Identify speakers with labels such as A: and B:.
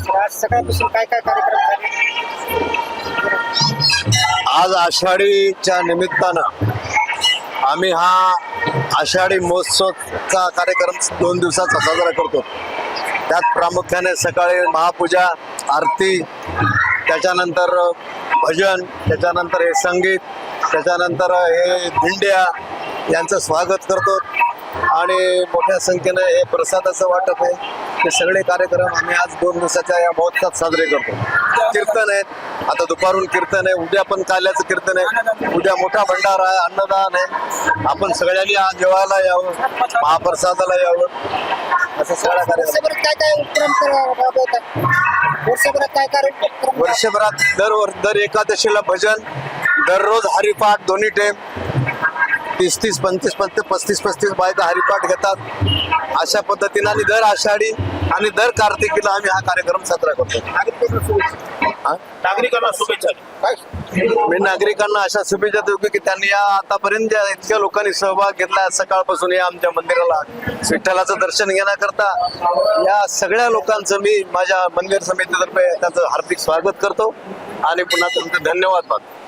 A: असेल आज सकाळपासून काय काय कार्यक्रम झाले?
B: आज आषाढीच्या निमित्तानं आम्ही हा आषाढी महोत्सवचा कार्यक्रम दोन दिवसाचा साजरा करतो. त्यात प्रामुख्याने सकाळी महापूजा आरती त्याच्यानंतर भजन त्याच्यानंतर हे संगीत त्याच्यानंतर हे दिंड्या यांचं स्वागत करतो. आणि मोठ्या संख्येने हे प्रसादाचं वाटप आहे. हे सगळे कार्यक्रम आम्ही आज दोन दिवसाच्या या महोत्सवात साजरे करतो. कीर्तन आहेत. आता दुपारून कीर्तन आहे. उद्या पण काल्याचं कीर्तन आहे. उद्या मोठा भंडारा आहे. अन्नदान आहे. आपण सगळ्यांनी जेवायला यावं. महाप्रसादाला यावं. असं सगळा कार्यक्रम.
A: वर्षभरात काय काय उपक्रम कर- राबवतात वर्षभरात
B: दर दर एकादशीला भजन दररोज हरिपाठ दोन्ही टाइम तीस तीस पंचवीस पंचवीस पस्तीस पस्तीस बायका हरिपाठ घेतात. अशा पद्धतीने आणि दर आषाढी आणि दर कार्तिकीला आम्ही हा कार्यक्रम साजरा करतो?
C: नागरिकांना शुभेच्छा.
B: मी नागरिकांना अशा शुभेच्छा देऊ की त्यांनी या आतापर्यंत ज्या इतक्या लोकांनी सहभाग घेतला सकाळपासून या आमच्या मंदिराला विठ्ठलाचं दर्शन घेण्याकरता या सगळ्या लोकांचं मी माझ्या मंदिर समितीतर्फे त्याचं हार्दिक स्वागत करतो. आणि पुन्हा तुमचे धन्यवाद मानतो